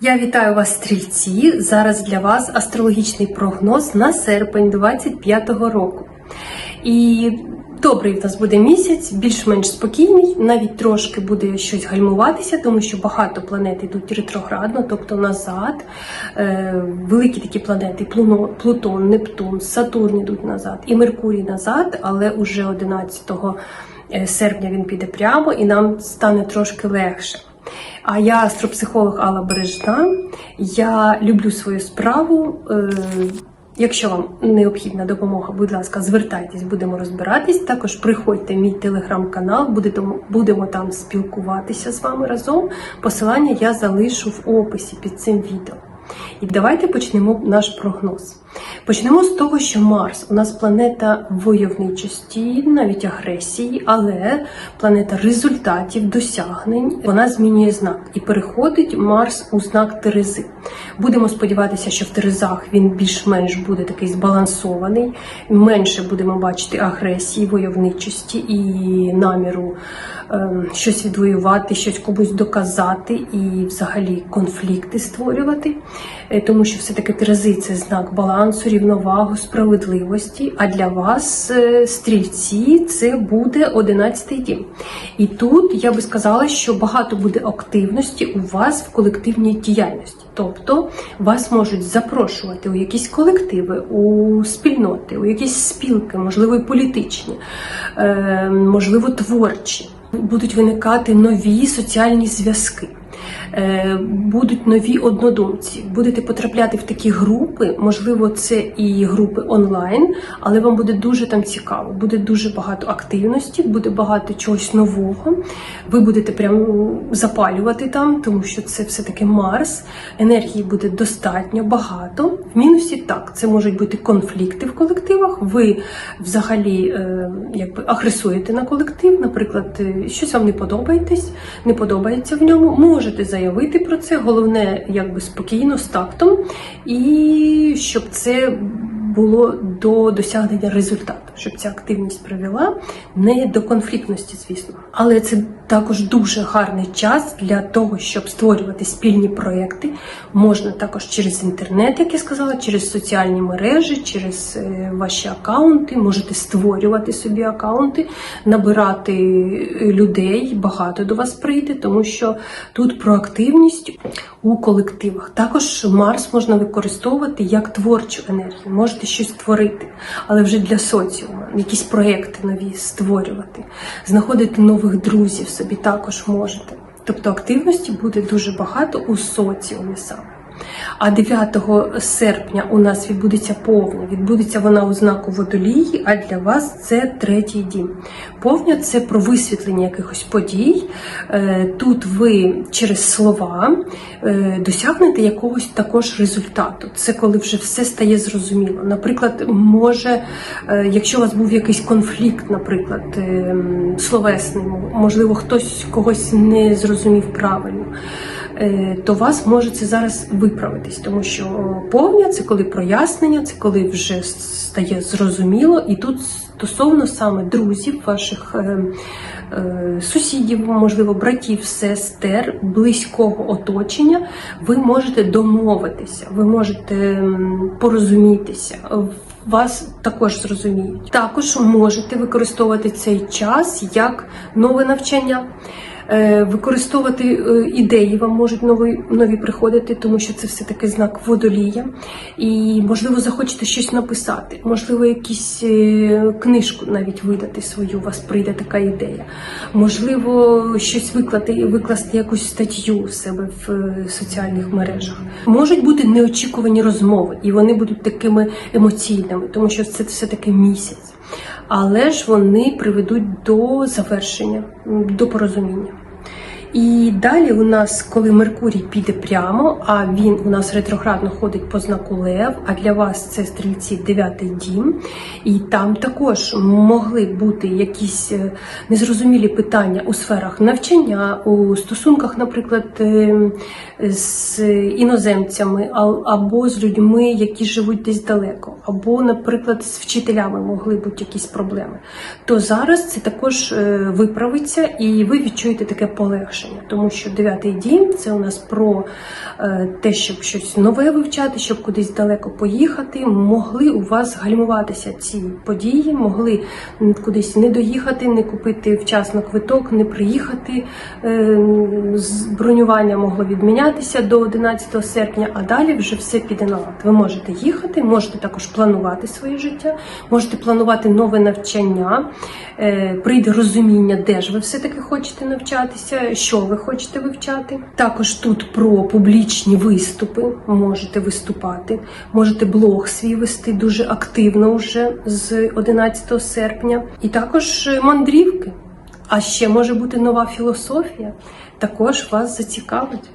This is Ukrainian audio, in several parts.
Я вітаю вас, стрільці. Зараз для вас астрологічний прогноз на серпень 25-го року. І добрий в нас буде місяць, більш-менш спокійний, навіть трошки буде щось гальмуватися, тому що багато планет йдуть ретроградно, тобто назад. Е, великі такі планети Плутон, Нептун, Сатурн йдуть назад і Меркурій назад, але уже 11 е, серпня він піде прямо і нам стане трошки легше. А я астропсихолог Алла Бережна. Я люблю свою справу. Е, Якщо вам необхідна допомога, будь ласка, звертайтесь, будемо розбиратись. Також приходьте в мій телеграм-канал, будемо, будемо там спілкуватися з вами разом. Посилання я залишу в описі під цим відео. І давайте почнемо наш прогноз. Почнемо з того, що Марс у нас планета войовничості, навіть агресії, але планета результатів, досягнень. Вона змінює знак і переходить Марс у знак Терези. Будемо сподіватися, що в Терезах він більш-менш буде такий збалансований, менше будемо бачити агресії, войовничості і наміру ем, щось відвоювати, щось комусь доказати і взагалі конфлікти створювати. Е, Тому що все-таки Терези це знак балансу, рівновагу, справедливості. А для вас, е, стрільці, це буде 11 дім. І тут я би сказала, що багато буде активності у вас в колективній діяльності. Тобто вас можуть запрошувати у якісь колективи, у спільноти, у якісь спілки, можливо, і політичні, е, можливо, творчі. Будуть виникати нові соціальні зв'язки. Е, Будуть нові однодумці, будете потрапляти в такі групи, можливо, це і групи онлайн, але вам буде дуже там цікаво, буде дуже багато активності, буде багато чогось нового. Ви будете прям запалювати там, тому що це все-таки Марс, енергії буде достатньо багато. В мінусі так, це можуть бути конфлікти в колективах. Ви взагалі е, якби агресуєте на колектив, наприклад, е, щось вам не подобаєтесь, не подобається в ньому. Можете заявити про це. Головне, якби спокійно, з тактом, і щоб це було до досягнення результату, щоб ця активність привела не до конфліктності, звісно. Але це також дуже гарний час для того, щоб створювати спільні проекти. Можна також через інтернет, як я сказала, через соціальні мережі, через е, ваші акаунти. Можете створювати собі акаунти, набирати е, людей, багато до вас прийде, тому що тут про активність у колективах. Також Марс можна використовувати як творчу енергію. Можете щось творити, але вже для соціуму, якісь проекти нові створювати, знаходити нових друзів собі також можете. Тобто активності буде дуже багато у соціумі саме. А 9 серпня у нас відбудеться повня. Відбудеться вона у знаку водолії, а для вас це третій дім. Повня це про висвітлення якихось подій. Е, Тут ви через слова е, досягнете якогось також результату. Це коли вже все стає зрозуміло. Наприклад, може, е, якщо у вас був якийсь конфлікт, наприклад, словесний, можливо, хтось когось не зрозумів правильно е, то вас може це зараз виправитись, тому що повня це коли прояснення, це коли вже стає зрозуміло, і тут стосовно саме друзів, ваших е, е, сусідів, можливо, братів, сестер, близького оточення, ви можете домовитися, ви можете порозумітися. Вас також зрозуміють. Також можете використовувати цей час як нове навчання. Е, Використовувати е, ідеї вам можуть нові, нові приходити, тому що це все-таки знак водолія. І, можливо, захочете щось написати, можливо, якусь е, книжку навіть видати свою, у вас прийде така ідея. Можливо, щось виклати, викласти якусь статтю в себе в соціальних мережах. Можуть бути неочікувані розмови, і вони будуть такими емоційними, тому що це все-таки місяць. Але ж вони приведуть до завершення, до порозуміння. І далі у нас, коли Меркурій піде прямо, а він у нас ретроградно ходить по знаку Лев, а для вас це стрільці дев'ятий дім, і там також могли бути якісь е, незрозумілі питання у сферах навчання, у стосунках, наприклад, е, з іноземцями, або з людьми, які живуть десь далеко, або, наприклад, з вчителями могли бути якісь проблеми. То зараз це також е, виправиться, і ви відчуєте таке полегшення. Полегшення, тому що дев'ятий дім це у нас про е, те, щоб щось нове вивчати, щоб кудись далеко поїхати. Могли у вас гальмуватися ці події, могли кудись не доїхати, не купити вчасно квиток, не приїхати. Е, Бронювання могло відмінятися до 11 серпня, а далі вже все піде на лад. Ви можете їхати, можете також планувати своє життя, можете планувати нове навчання, е, прийде розуміння, де ж ви все-таки хочете навчатися, що ви хочете вивчати. Також тут про публічні виступи можете виступати, можете блог свій вести дуже активно вже з 11 серпня. І також е, мандрівки. А ще може бути нова філософія, також вас зацікавить.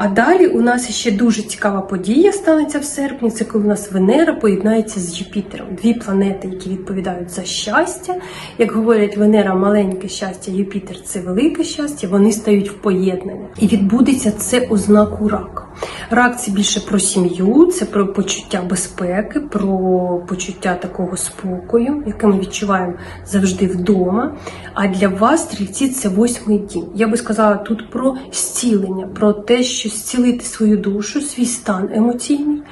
А далі у нас ще дуже цікава подія станеться в серпні. Це коли у нас Венера поєднається з Юпітером. Дві планети, які відповідають за щастя. Як говорять, Венера маленьке щастя, Юпітер це велике щастя. Вони стають в поєднання. І відбудеться це у знаку рака. Рак це більше про сім'ю, це про почуття безпеки, про почуття такого спокою, яке ми відчуваємо завжди вдома. А для вас, стрільці, це восьмий дім. Я би сказала тут про зцілення, про те, що зцілити свою душу, свій стан емоційний,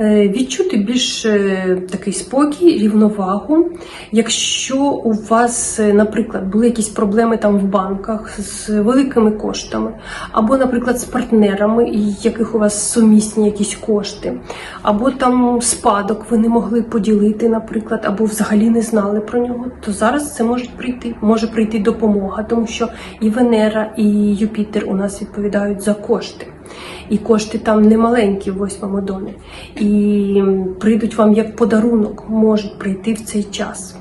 е, відчути більш е, такий спокій, рівновагу. Якщо у вас, е, наприклад, були якісь проблеми там в банках з великими коштами, або, наприклад, з партнерами, яких у вас сумісні якісь кошти, або там спадок ви не могли поділити, наприклад, або взагалі не знали про нього, то зараз це може прийти. Може прийти допомога, тому що і Венера, і Юпітер у нас відповідають за кошти. І кошти там не маленькі в восьмому домі. І прийдуть вам як подарунок, можуть прийти в цей час.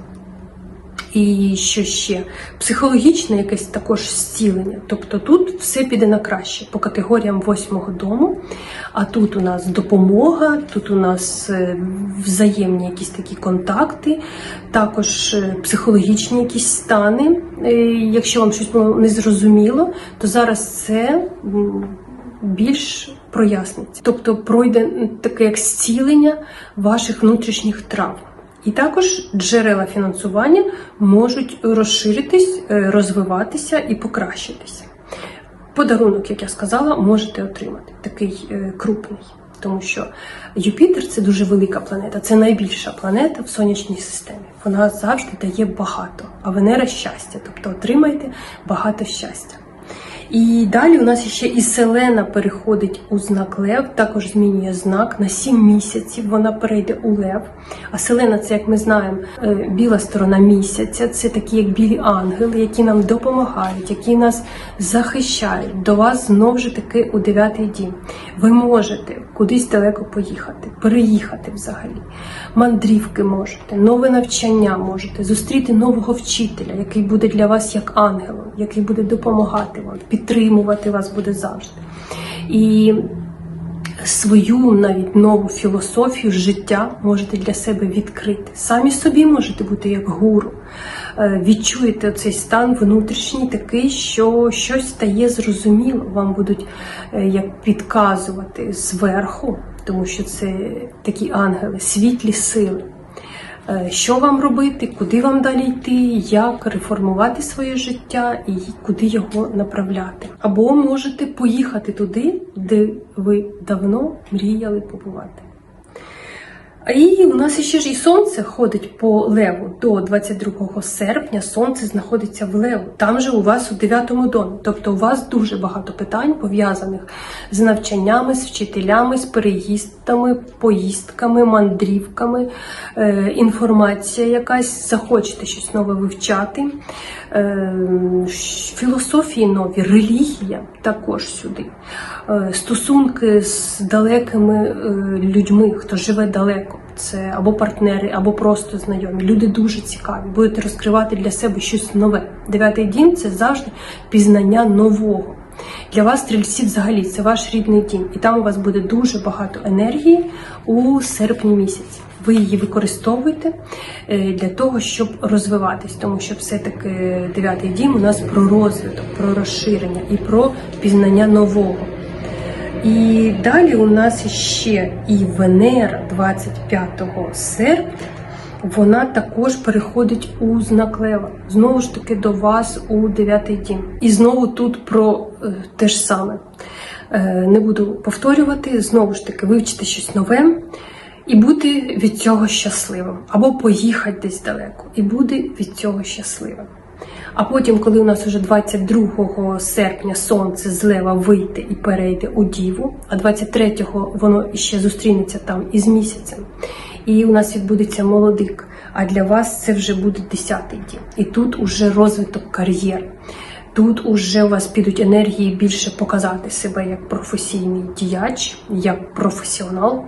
І що ще? Психологічне якесь також зцілення. Тобто тут все піде на краще по категоріям восьмого дому. А тут у нас допомога, тут у нас е, взаємні якісь такі контакти, також е, психологічні якісь стани. Е, Якщо вам щось було незрозуміло, то зараз це більш проясниться. Тобто пройде таке як зцілення ваших внутрішніх травм. І також джерела фінансування можуть розширитись, е, розвиватися і покращитися. Подарунок, як я сказала, можете отримати такий е, крупний, тому що Юпітер це дуже велика планета, це найбільша планета в сонячній системі. Вона завжди дає багато, а Венера щастя, тобто отримайте багато щастя. І далі у нас ще і Селена переходить у знак Лев, також змінює знак на 7 місяців. Вона перейде у Лев. А Селена, це як ми знаємо, е, біла сторона місяця. Це такі як білі ангели, які нам допомагають, які нас захищають. До вас знову ж таки у дев'ятий дім. Ви можете кудись далеко поїхати, переїхати взагалі. Мандрівки можете, нове навчання можете, зустріти нового вчителя, який буде для вас як ангелом, який буде допомагати вам, підтримувати вас буде завжди. І свою навіть нову філософію життя можете для себе відкрити. Самі собі можете бути як гуру. Е, Відчуєте цей стан внутрішній такий, що щось стає зрозуміло. Вам будуть е, як підказувати зверху, тому що це такі ангели, світлі сили. Е, Що вам робити, куди вам далі йти, як реформувати своє життя і куди його направляти. Або можете поїхати туди, де ви давно мріяли побувати. І у нас ще ж і сонце ходить по леву до 22 серпня. Сонце знаходиться в леву. Там же у вас у 9 домі. Тобто у вас дуже багато питань пов'язаних з навчаннями, з вчителями, з переїздами, поїздками, мандрівками, е, інформація якась, захочете щось нове вивчати. Е, філософії нові, релігія також сюди. Е, стосунки з далекими е, людьми, хто живе далеко. Це або партнери, або просто знайомі. Люди дуже цікаві. Будете розкривати для себе щось нове. Дев'ятий дім це завжди пізнання нового. Для вас, стрільці, взагалі, це ваш рідний дім, і там у вас буде дуже багато енергії у серпні місяці. Ви її використовуєте е, для того, щоб розвиватись, тому що все-таки дев'ятий дім у нас про розвиток, про розширення і про пізнання нового. І далі у нас ще і Венера 25 серпня вона також переходить у знак лева. Знову ж таки до вас у дев'ятий дім. І знову тут про е, те ж саме. Е, не буду повторювати, знову ж таки, вивчити щось нове і бути від цього щасливим. Або поїхати десь далеко і бути від цього щасливим. А потім, коли у нас уже 22 серпня сонце з лева вийде і перейде у Діву, а 23-го воно іще зустрінеться там із місяцем, і у нас відбудеться молодик. А для вас це вже буде 10-й дім. І тут уже розвиток кар'єри. Тут уже у вас підуть енергії більше показати себе як професійний діяч, як професіонал,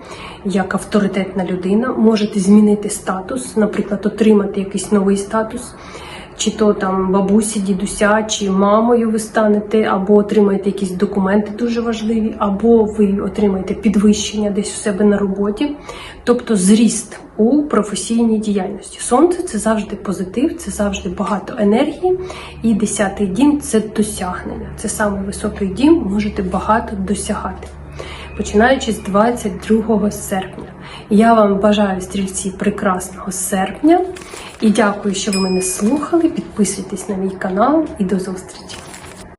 як авторитетна людина. Можете змінити статус, наприклад, отримати якийсь новий статус, чи то там бабусі, дідуся, чи мамою ви станете, або отримаєте якісь документи дуже важливі, або ви отримаєте підвищення десь у себе на роботі, тобто зріст у професійній діяльності. Сонце це завжди позитив, це завжди багато енергії. І десятий дім це досягнення. Це самий високий дім, можете багато досягати. Починаючи з 22 серпня. Я вам бажаю стрільці прекрасного серпня і дякую, що ви мене слухали. Підписуйтесь на мій канал і до зустрічі!